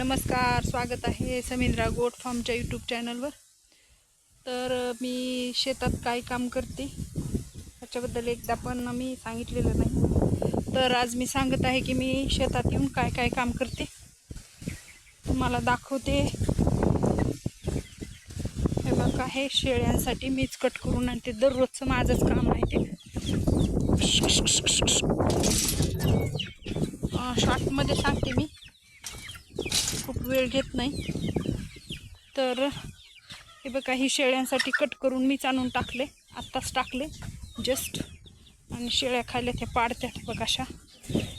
नमस्कार स्वागत आहे समिंद्रा गोट फार्मच्या यूट्यूब चॅनलवर तर मी शेतात काय काम करते त्याच्याबद्दल एकदा पण मी सांगितलेलं नाही. तर आज मी सांगत आहे की मी शेतात येऊन काय काय काम करते. तुम्हाला दाखवते. हे बघा हे शेळ्यांसाठी मीच कट करून आणते. दररोजचं माझंच काम आहे ते. शॉर्टमध्ये सांगते मी. वेळ घेत नाही. तर हे बघा ही शेळ्यांसाठी कट करून मीच आणून टाकले आत्ताच टाकले जस्ट आणि शेळ्या खायला त्या पाडत्यात बघ अशा.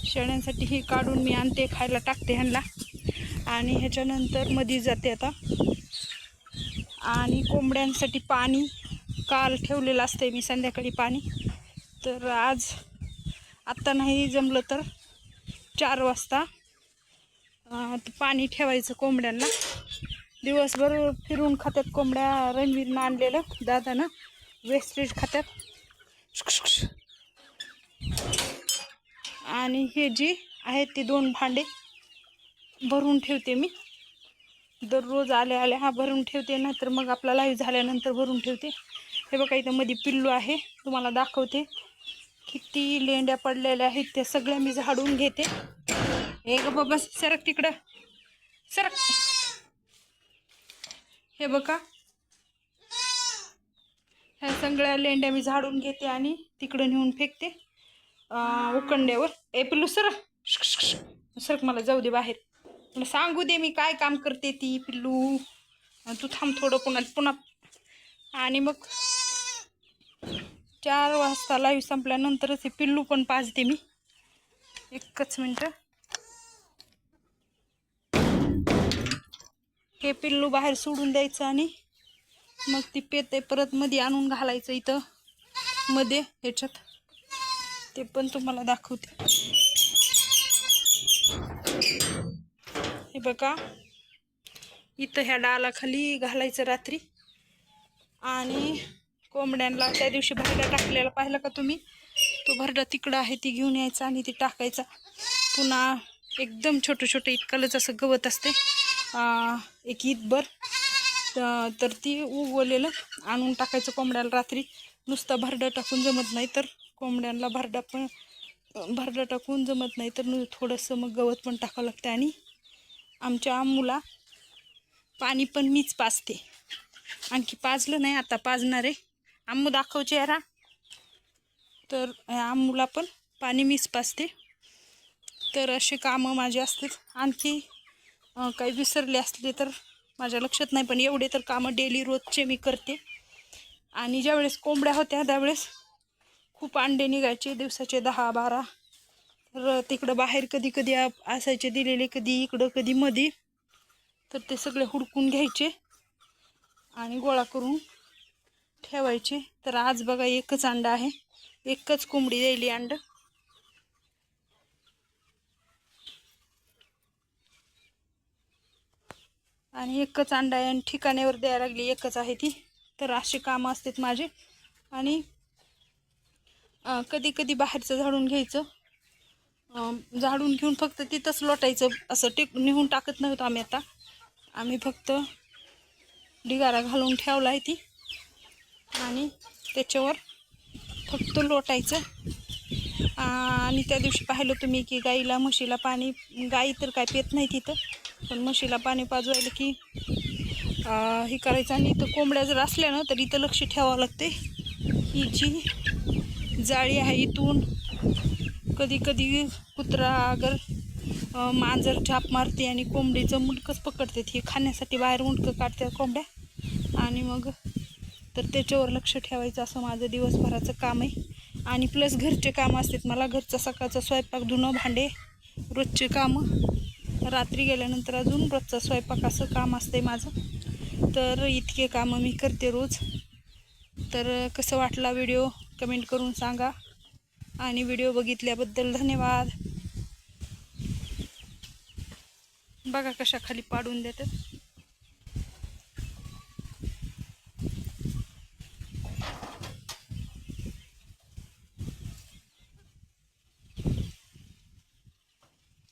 शेळ्यांसाठी ही काढून मी आणते खायला टाकते ह्यांना. आणि ह्याच्यानंतरमध्ये जाते आता. आणि कोंबड्यांसाठी पाणी काल ठेवलेलं असते मी संध्याकाळी पाणी. तर आज आत्ता नाही जमलं तर चार वाजता पाणी ठेवायचं कोंबड्यांना. दिवसभर फिरून खात्यात कोंबड्या रणवीरनं आणलेलं दादानं. वेस्टेज खात्यात. आणि हे जी आहेत ती दोन भांडे भरून ठेवते मी. दररोज आल्या आल्या हा भरून ठेवते नाहीतर मग आपला लाईव्ह झाल्यानंतर भरून ठेवते. हे बघा इथं मध्ये पिल्लू आहे. तुम्हाला दाखवते. किती लेंड्या पडलेल्या आहेत त्या सगळ्या मी झाडून घेते. हे ग बाबा सरक तिकडं. सरक. हे बघा. ह्या सगळ्या लेंड्या मी झाडून घेते आणि तिकडं नेऊन फेकते. उकंड्यावर. ए पिल्लू सर. सरक मला जाऊ दे बाहेर. मला सांगू दे मी काय काम करते ती पिल्लू. तू थांब थोडं पुन्हा पुन्हा. आणि मग चार वाजता लाईव्ह संपल्यानंतरच हे पिल्लू पण पाजते मी. एकच मिनटं. हे पिल्लू बाहेर सोडून द्यायचं आणि मग ती पेते परत मध्ये आणून घालायचं इथं मध्ये ह्याच्यात. ते पण तुम्हाला दाखवते. हे बघा इथं ह्या डालाखाली घालायचं रात्री. आणि कोंबड्यांना त्या दिवशी भरडा टाकलेला पाहिला का तुम्ही? तो भरडा तिकडं आहे ती घेऊन यायचा आणि ती टाकायचा. पुन्हा एकदम छोटं छोटं इतकंच असं गवत असते. एक ईदभर तर ती उगवलेलं आणून टाकायचं कोंबड्याला रात्री. नुसता भरडा टाकून जमत नाही तर कोंबड्यांना भरडा पण भरडा टाकून जमत नाही तर थोडंसं मग गवत पण टाकावं लागतं. आणि आमच्या आम्मूला पाणी पण मीच पाजते. आणखी पाजलं नाही आता पाजणार आहे. आम्मू दाखवचे यारा तर ह्या आम्मूला पण पाणी मीच पाजते. तर असे कामं माझे असतात आणखी काही विसरले असले तर माझ्या लक्षात नाही पण एवढे तर कामं डेली रोजचे मी करते. आणि ज्यावेळेस कोंबड्या होत्या त्यावेळेस खूप अंडे निघायचे दिवसाचे दहा बारा. तर तिकडं बाहेर कधी कधी असायचे दिलेले कधी इकडं कधी मध्ये तर ते सगळे हुडकून घ्यायचे आणि गोळा करून ठेवायचे. तर आज बघा एकच अंडा आहे. एकच कोंबडी द्यायली अंडं. आणि एकच अंडा आहे आणि ठिकाण्यावर द्यायला लागली एकच आहे ती. तर अशी कामं असतात माझे. आणि कधी कधी बाहेरचं झाडून घ्यायचं. झाडून घेऊन फक्त तिथंच लोटायचं. असं टेक निघून टाकत नव्हतं आम्ही आता. आम्ही फक्त ढिगारा घालून ठेवला आहे ती. आणि त्याच्यावर फक्त लोटायचं. आणि त्या दिवशी पाहिलं तुम्ही की गाईला म्हशीला पाणी गाई तर काय पेत नाही तिथं. पण म्हशीला पाणी पाजवायला की हे करायचं. आणि इथं कोंबड्या जर असल्या ना तर इथं लक्ष ठेवावं लागते. ही जी जाळी आहे इथून. कधी कधी कुत्रा अगर मांजर झाप मारते आणि कोंबडीचं मुंडकंच पकडते. हे खाण्यासाठी बाहेर मुंडकं काढतात कोंबड्या. आणि मग तर त्याच्यावर लक्ष ठेवायचं. असं माझं दिवसभराचं काम आहे. आणि प्लस घरचे कामं असतात. मला घरचा सकाळचा स्वयंपाक धुणं भांडे रोजचे कामं. रात्री गेल्यानंतर अजून रोजचा स्वयंपाक असं काम असते माझं. तर इतके कामं मी करते रोज. तर कसं वाटला व्हिडिओ? कमेंट करून सांगा. आणि व्हिडिओ बघितल्याबद्दल धन्यवाद. बघा कशा खाली पाडून देतात.